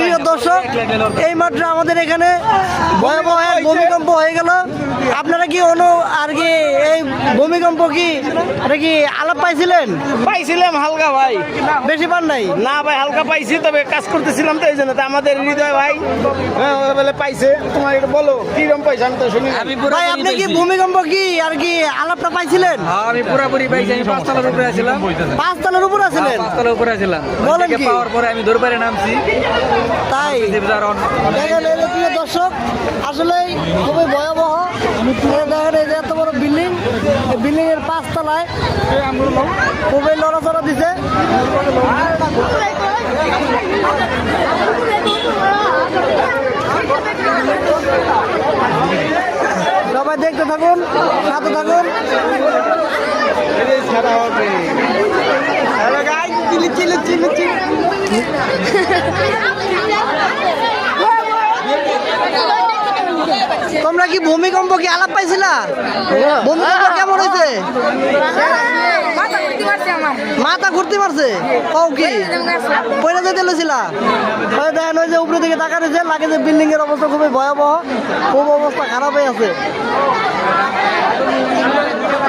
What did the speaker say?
প্রিয় দর্শক এই মাত্র আমাদের এখানে ভয়াবহ এক ভূমিকম্প হয়ে গেল। আপনারা কি অনু আর কি ভূমিকম্প কি এটা কি আলাপ পাইছিলেন? পাইছিলাম হালকা ভাই। বেশি পান নাই? না ভাই হালকা পাইছি তবে কাজ করতেছিলাম তো এই জন্য তো আমাদের হৃদয় ভাই। হ্যাঁ, বলে পাইছে। তোমার এটা বলো কীরকম পাইছে আমি তো শুনি আমি ভাই আপনি কি ভূমিকম্প কি আর কি আলাপটা পাইছিলেন? হ্যাঁ, আমি পুরাপুরি পাইছি আমি পাঁচতলার উপরে আছিলাম। পাঁচ তলার উপর আছিলেন? পাঁচতলার উপরে আছিলাম। বলেন কি? পাওয়ার পরে আমি দরবারে নামছি। তাই? দেখেন এই যে দর্শক আসলেই খুবই ভয়াবহ। দেখেন এই যে এত বড় বিল্ডিং বিল্ডিং এর পাঁচ তলায় খুবই লড়াচড়া দিছে। সবাই দেখতে থাকুন সাথে থাকুন। চিলি চিলি চিলি চিলি তোমরা কি ভূমিকম্প কি আলাপ পাইছিলা? ভূমিকম্প কেমন হয়েছে মাথা ঘুরতে পারছে। কও কি? পয়লা যেতে লইছিলা? দেখেন ওই যে উপরে দিকে তাকা রয়েছে লাগে যে বিল্ডিং এর অবস্থা খুবই ভয়াবহ, খুব অবস্থা খারাপ হয়ে আছে।